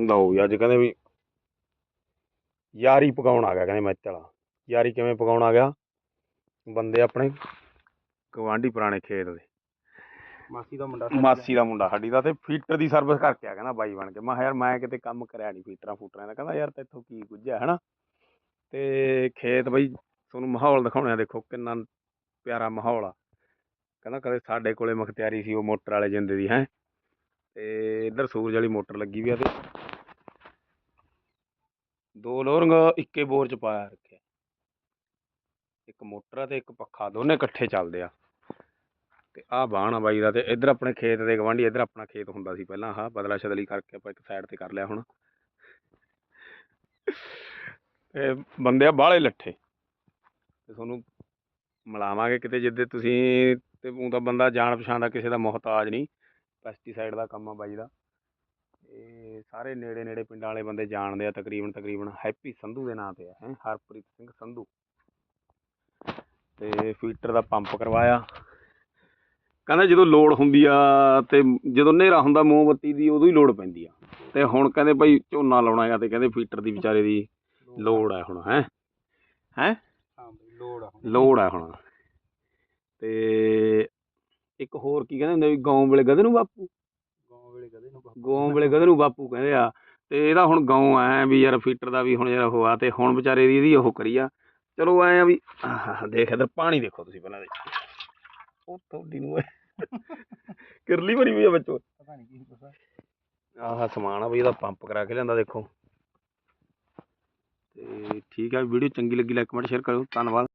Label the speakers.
Speaker 1: ਲਓ ਵੀ ਅੱਜ ਕਹਿੰਦੇ ਵੀ ਯਾਰੀ ਪਕਾਉਣ ਆ ਗਿਆ ਕਹਿੰਦੇ ਮੈਚ ਵਾਲਾ। ਯਾਰੀ ਕਿਵੇਂ ਪਕਾਉਣ ਆ ਗਿਆ? ਬੰਦੇ ਆਪਣੇ ਗਵਾਂਢੀ ਪੁਰਾਣੇ ਖੇਤ ਦੇ।
Speaker 2: ਮਾਸੀ ਦਾ ਮੁੰਡਾ
Speaker 1: ਮਾਸੀ ਦਾ ਮੁੰਡਾ ਸਾਡੀ ਦਾ ਤੇ ਫੀਟਰ ਦੀ ਸਰਵਿਸ ਕਰਕੇ ਆ ਕਹਿੰਦਾ ਬਾਈ ਬਣ ਕੇ। ਮੈਂ ਕਿਹਾ ਯਾਰ ਮੈਂ ਕਿਤੇ ਕੰਮ ਕਰਿਆ ਨਹੀਂ ਫੀਟਰਾਂ ਫੂਟਰਾਂ ਦਾ। ਕਹਿੰਦਾ ਯਾਰ ਤੇਥੋਂ ਕੀ ਗੁੱਝਿਆ ਹਨਾ? ਤੇ ਖੇਤ ਬਈ ਤੁਹਾਨੂੰ ਮਾਹੌਲ ਦਿਖਾਉਣਾ ਦੇਖੋ ਕਿੰਨਾ ਪਿਆਰਾ ਮਾਹੌਲ ਆ। ਕਹਿੰਦਾ ਕਦੇ ਸਾਡੇ ਕੋਲੇ ਮਖਤਿਆਰੀ ਸੀ ਉਹ ਮੋਟਰ ਵਾਲੇ ਜਿੰਦੇ ਦੀ ਹੈ? ਤੇ ਇੱਧਰ ਸੂਰਜ ਵਾਲੀ ਮੋਟਰ ਲੱਗੀ ਵੀ ਆ ਤੇ ਦੋ ਲੋਰਿੰਗ ਇੱਕੇ ਬੋਰ ਚ ਪਾਇਆ ਰੱਖਿਆ। ਇੱਕ ਮੋਟਰ ਆ ਤੇ ਇੱਕ ਪੱਖਾ, ਦੋਨੇ ਇਕੱਠੇ ਚੱਲਦੇ ਆ। ਤੇ ਆਹ ਬਾਣ ਆ ਬਾਈ ਦਾ ਤੇ ਇੱਧਰ ਆਪਣੇ ਖੇਤ ਦੇ ਗਵਾਂਢੀ ਇੱਧਰ ਆਪਣਾ ਖੇਤ ਹੁੰਦਾ ਸੀ ਪਹਿਲਾਂ, ਆਹ ਬਦਲਾ ਸ਼ਦਲੀ ਕਰਕੇ ਆਪਾਂ ਇੱਕ ਸਾਈਡ ਤੇ ਕਰ ਲਿਆ ਹੁਣ। ਤੇ ਬੰਦੇ ਆ ਬਾਹਲੇ ਲੱਠੇ। ਤੇ ਤੁਹਾਨੂੰ ਮਿਲਾਵਾਂਗੇ ਕਿਤੇ ਜਿੱਦੇ ਤੁਸੀਂ, ਤੇ ਉਹ ਤਾਂ ਬੰਦਾ ਜਾਣ ਪਛਾਣ ਦਾ ਕਿਸੇ ਦਾ ਮੁਹਤਾਜ ਨਹੀਂ। ਪੈਸਟੀਸਾਈਡ ਦਾ ਕੰਮ ਆ ਬਾਈ ਦਾ। ਤੇ ਸਾਰੇ ਨੇੜੇ ਨੇੜੇ ਪਿੰਡਾਂ ਵਾਲੇ ਬੰਦੇ ਜਾਣਦੇ ਆ ਤਕਰੀਬਨ ਤਕਰੀਬਨ ਹੈਪੀ ਸੰਧੂ ਦੇ ਨਾਂ ਤੇ ਆ ਹੈ ਹਰਪ੍ਰੀਤ ਸਿੰਘ ਸੰਧੂ। ਤੇ ਫੀਟਰ ਦਾ ਪੰਪ ਕਰਵਾਇਆ। ਕਹਿੰਦਾ ਜਦੋਂ ਲੋੜ ਹੁੰਦੀ ਆ ਤੇ ਜਦੋਂ ਹਨੇਰਾ ਹੁੰਦਾ ਮੋਮਬੱਤੀ ਦੀ ਉਦੋਂ ਹੀ ਲੋੜ ਪੈਂਦੀ ਆ। ਤੇ ਹੁਣ ਕਹਿੰਦੇ ਭਾਈ ਝੋਨਾ ਲਾਉਣਾ ਆ ਤੇ ਕਹਿੰਦੇ ਫੀਟਰ ਦੀ ਵਿਚਾਰੇ ਦੀ ਲੋੜ ਆ ਹੁਣ ਹੈ?
Speaker 2: ਹਾਂ? ਲੋੜ ਆ ਹੁਣ।
Speaker 1: ਲੋੜ ਆ ਹੁਣ। ਤੇ ਇੱਕ ਹੋਰ ਕੀ ਕਹਿੰਦੇ ਹੁੰਦੇ ਵੀ ਗਾਉਂ ਵੇਲੇ ਗਧੇ
Speaker 2: ਨੂੰ ਬਾਪੂ?
Speaker 1: ਗਾਉਂ ਵੇਲੇ ਗਧੇ ਨੂੰ ਬਾਪੂ ਕਹਿੰਦੇ ਆ ਤੇ ਇਹਦਾ ਹੁਣ ਗਾਉਂ ਐ ਵੀ ਯਾਰ ਫੀਟਰ ਦਾ ਵੀ ਹੁਣ ਯਾਰ ਉਹ ਆ ਤੇ ਹੁਣ ਵਿਚਾਰੇ ਦੀ ਇਹਦੀ ਉਹ ਕਰੀ ਆ। ਚਲੋ ਐ ਆ ਵੀ ਆਹ ਦੇਖ ਇਧਰ ਪਾਣੀ ਦੇਖੋ ਤੁਸੀਂ ਪਹਿਲਾਂ ਦੇ ਉਹ ਤੁਹਾਡੀ ਨੂੰ ਕਿਰਲੀ ਭਰੀ ਹੋਈ ਆ ਬੱਚੋ
Speaker 2: ਪਤਾ ਨਹੀਂ ਕੀ ਪਤਾ
Speaker 1: ਆਹ ਸਮਾਨ ਆ ਬਈ ਇਹਦਾ ਪੰਪ ਕਰਾ ਕੇ ਲਿਆਂਦਾ ਦੇਖੋ। ਤੇ ਠੀਕ ਆ ਵੀਡੀਓ ਚੰਗੀ ਲੱਗੀ ਲਾਈਕ ਕਮੈਂਟ ਸ਼ੇਅਰ ਕਰਿਓ। ਧੰਨਵਾਦ।